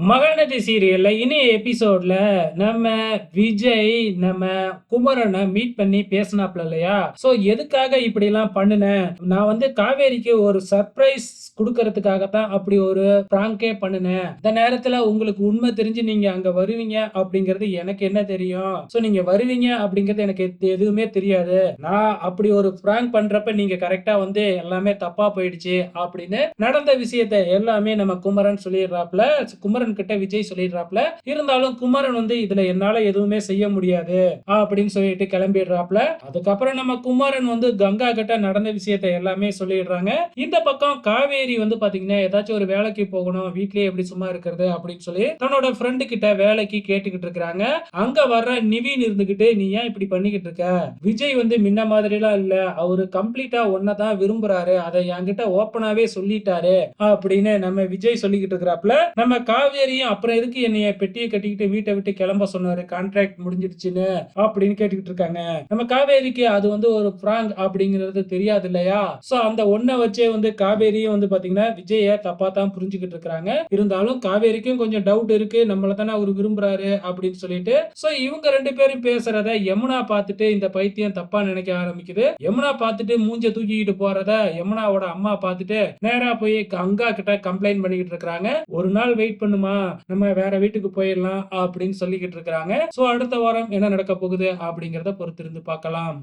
மகாநதி சீரியல்ல இனி எபிசோட்ல நம்ம விஜய் நம்ம குமரனை மீட் பண்ணி பேசினாப்ல இல்லையா? சோ எதுக்காக இப்படி எல்லாம் பண்ணுனேன் நான் வந்து காவேரிக்கு ஒரு சர்ப்ரைஸ் கொடுக்கறதுக்காகத்தான் அப்படி ஒரு பிராங்கே பண்ணுனேன் இந்த நேரத்துல உங்களுக்கு உண்மை தெரிஞ்சு நீங்க அங்க வருவீங்க அப்படிங்கிறது எனக்கு என்ன தெரியும்? சோ நீங்க வருவீங்க அப்படிங்கிறது எனக்கு எதுவுமே தெரியாது. நான் அப்படி ஒரு பிராங்க் பண்றப்ப நீங்க கரெக்டா வந்து எல்லாமே தப்பா போயிடுச்சு அப்படின்னு நடந்த விஷயத்தை எல்லாமே நம்ம குமரன் சொல்லிடுறாப்ல குமரன் குமரன் கிட்ட விஜய் சொல்லிடுறாப்ல இருந்தாலும் குமரன் வந்து இதுல என்னால எதுவுமே செய்ய முடியாது அப்படின்னு சொல்லிட்டு கிளம்பிடுறாப்ல அதுக்கப்புறம் நம்ம குமரன் வந்து கங்கா கிட்ட நடந்த விஷயத்தை எல்லாமே சொல்லிடுறாங்க. இந்த பக்கம் காவேரி வந்து பாத்தீங்கன்னா ஏதாச்சும் ஒரு வேலைக்கு போகணும் வீட்லயே எப்படி சும்மா இருக்கிறது? அப்படின்னு சொல்லி தன்னோட ஃப்ரெண்டு கிட்ட வேலைக்கு கேட்டுக்கிட்டு இருக்கிறாங்க. அங்க வர்ற நிவின் இருந்துகிட்டு நீ ஏன் இப்படி பண்ணிக்கிட்டு இருக்க? விஜய் வந்து முன்ன மாதிரி எல்லாம் இல்ல. அவரு கம்ப்ளீட்டா ஒன்னதான் விரும்புறாரு. அதை என்கிட்ட ஓப்பனாவே சொல்லிட்டாரு. அப்படின்னு நம்ம விஜய் சொல்லிக்கிட்டு இருக்கிறாப்ல நம்ம காவேரியும் அப்புறம் எதுக்கு என்னைய பெட்டியை கட்டிக்கிட்டு வீட்டை விட்டு கிளம்ப சொன்னாரு? கான்ட்ராக்ட் முடிஞ்சிடுச்சுன்னு அப்படின்னு கேட்டுக்கிட்டு இருக்காங்க. நம்ம காவேரிக்கு அது வந்து ஒரு பிராங்க் அப்படிங்கிறது தெரியாது இல்லையா? சோ அந்த ஒன்ன வச்சே வந்து காவேரியும் வந்து பாத்தீங்கன்னா விஜய தப்பா தான் புரிஞ்சுக்கிட்டு இருக்காங்க இருந்தாலும் காவேரிக்கும் கொஞ்சம் டவுட் இருக்கு. நம்மள தானே அவர் விரும்புறாரு அப்படின்னு சொல்லிட்டு. சோ இவங்க ரெண்டு பேரும் பேசுறத யமுனா பார்த்துட்டு இந்த பைத்தியம் தப்பா நினைக்க ஆரம்பிக்குது. யமுனா பார்த்துட்டு மூஞ்ச தூக்கிக்கிட்டு போறத யமுனாவோட அம்மா பார்த்துட்டு நேரா போய் கங்கா கிட்ட கம்ப்ளைண்ட் பண்ணிக்கிட்டு இருக்காங்க ஒரு நாள் வெயிட் பண்ணும் நம்ம வேற வீட்டுக்கு போயிடலாம் அப்படின்னு சொல்லிக்கிட்டு இருக்கிறாங்க. சோ அடுத்த வாரம் என்ன நடக்க போகுது அப்படிங்கிறத பொறுத்திருந்து பார்க்கலாம்.